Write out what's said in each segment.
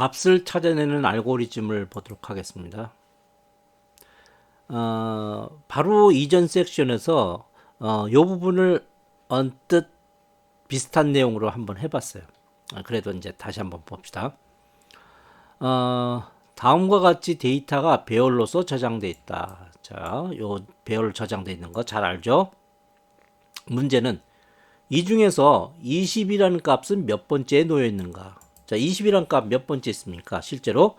값을 찾아내는 알고리즘을 보도록 하겠습니다. 어, 바로 이전 섹션에서 어, 이 부분을 언뜻 비슷한 내용으로 한번 해봤어요. 아, 그래도 이제 다시 한번 봅시다. 어, 다음과 같이 데이터가 배열로서 저장돼 있다. 자, 요 배열 저장돼 있는 거 잘 알죠? 문제는 이 중에서 20이라는 값은 몇 번째에 놓여 있는가? 자, 20이라는 값몇 번째 있습니까? 실제로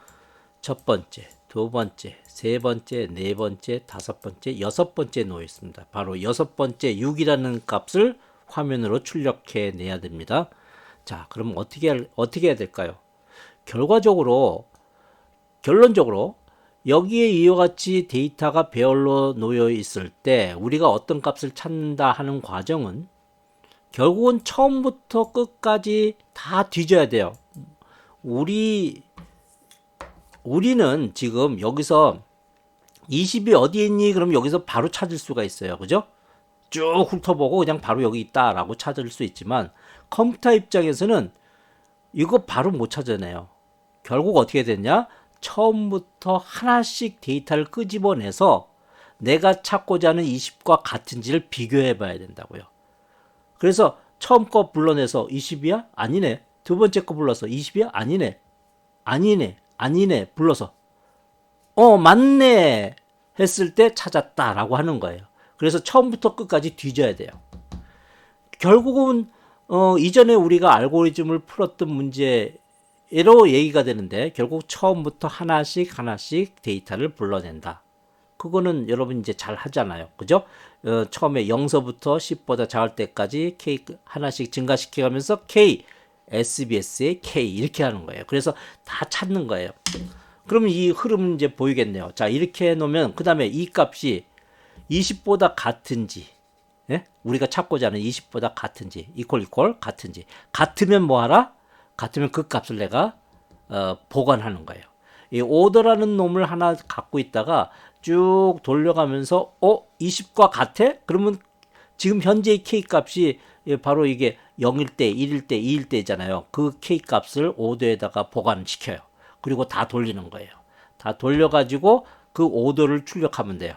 첫 번째, 두 번째, 세 번째, 네 번째, 다섯 번째, 여섯 번째 놓여 있습니다. 바로 여섯 번째 6이라는 값을 화면으로 출력해 내야 됩니다. 자, 그럼 어떻게 할- 어떻게 해야 될까요? 결과적으로 결론적으로 여기에 이와 같이 데이터가 배열로 놓여 있을 때 우리가 어떤 값을 찾는다 하는 과정은 결국은 처음부터 끝까지 다 뒤져야 돼요. 우리 우리는 지금 여기서 20이 어디에 있니? 그럼 여기서 바로 찾을 수가 있어요. 그죠? 쭉 훑어보고 그냥 바로 여기 있다라고 찾을 수 있지만 컴퓨터 입장에서는 이거 바로 못 찾아내요. 결국 어떻게 됐냐? 처음부터 하나씩 데이터를 끄집어내서 내가 찾고자 하는 20과 같은지를 비교해 봐야 된다고요. 그래서 처음 거 불러내서 20이야? 아니네. 두 번째 거 불러서 20이야? 아니네. 아니네. 아니네. 불러서 어, 맞네. 했을 때 찾았다라고 하는 거예요. 그래서 처음부터 끝까지 뒤져야 돼요. 결국은 어, 이전에 우리가 알고리즘을 풀었던 문제로 얘기가 되는데 결국 처음부터 하나씩 하나씩 데이터를 불러낸다. 그거는 여러분 이제 잘 하잖아요. 그죠? 어, 처음에 0서부터 10보다 작을 때까지 K 하나씩 증가시켜 가면서 K, SBS의 K 이렇게 하는 거예요. 그래서 다 찾는 거예요. 그러면 이 흐름은 이제 보이겠네요. 자, 이렇게 해 놓으면 그다음에 이 값이 20보다 같은지 예? 우리가 찾고자 하는 20보다 같은지 이퀄 이퀄 같은지 같으면 뭐 하라? 같으면 그 값을 내가 어, 보관하는 거예요. 이 오더라는 놈을 하나 갖고 있다가 쭉 돌려가면서 어 20과 같아? 그러면 지금 현재의 K 값이 예, 바로 이게 0일 때, 1일 때, 2일 때잖아요. 그 K 값을 오더에다가 보관시켜요. 그리고 다 돌리는 거예요. 다 돌려가지고 그 오더를 출력하면 돼요.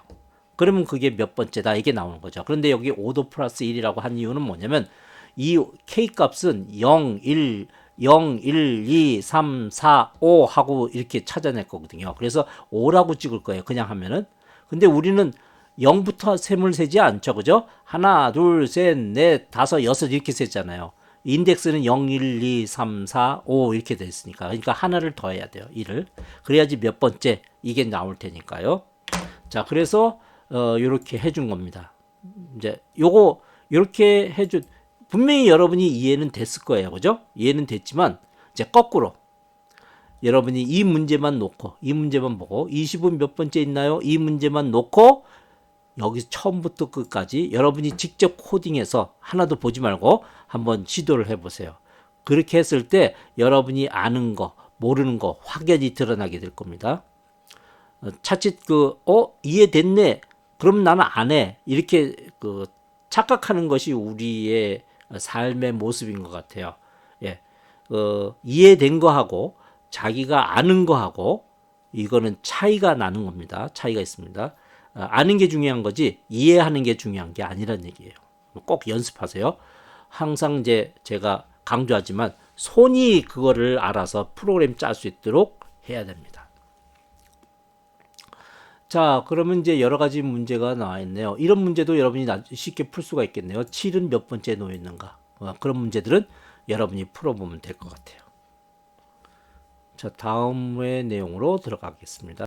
그러면 그게 몇 번째다 이게 나오는 거죠. 그런데 여기 5도 플러스 1이라고 한 이유는 뭐냐면 이 K 값은 0, 1, 0, 1, 2, 3, 4, 5 하고 이렇게 찾아낼 거거든요. 그래서 5라고 찍을 거예요. 그냥 하면은. 근데 우리는 0부터 셈을 세지 않죠. 그죠? 하나, 둘, 셋, 넷, 다섯, 여섯 이렇게 셌잖아요. 인덱스는 0, 1, 2, 3, 4, 5 이렇게 돼 있으니까. 그러니까 하나를 더해야 돼요. 1을. 그래야지 몇 번째 이게 나올 테니까요. 자, 그래서 어 요렇게 해준 겁니다. 이제 요거 요렇게 해준 분명히 여러분이 이해는 됐을 거예요. 그죠? 이해는 됐지만 이제 거꾸로 여러분이 이 문제만 놓고 이 문제만 보고 20은 몇 번째 있나요? 이 문제만 놓고 여기 처음부터 끝까지 여러분이 직접 코딩해서 하나도 보지 말고 한번 시도를 해보세요. 그렇게 했을 때 여러분이 아는 거, 모르는 거 확연히 드러나게 될 겁니다. 어, 차칫 그, 어, 이해됐네. 그럼 나는 안 해. 이렇게 그 착각하는 것이 우리의 삶의 모습인 것 같아요. 예. 어, 이해된 거하고 자기가 아는 거하고 이거는 차이가 나는 겁니다. 차이가 있습니다. 어, 아는 게 중요한 거지 이해하는 게 중요한 게 아니란 얘기예요. 꼭 연습하세요. 항상 이제 제가 강조하지만 손이 그거를 알아서 프로그램 짤 수 있도록 해야 됩니다. 자, 그러면 이제 여러 가지 문제가 나와 있네요. 이런 문제도 여러분이 나- 쉽게 풀 수가 있겠네요. 7은 몇 번째 놓여 있는가? 어, 그런 문제들은 여러분이 풀어보면 될 것 같아요. 자, 다음의 내용으로 들어가겠습니다.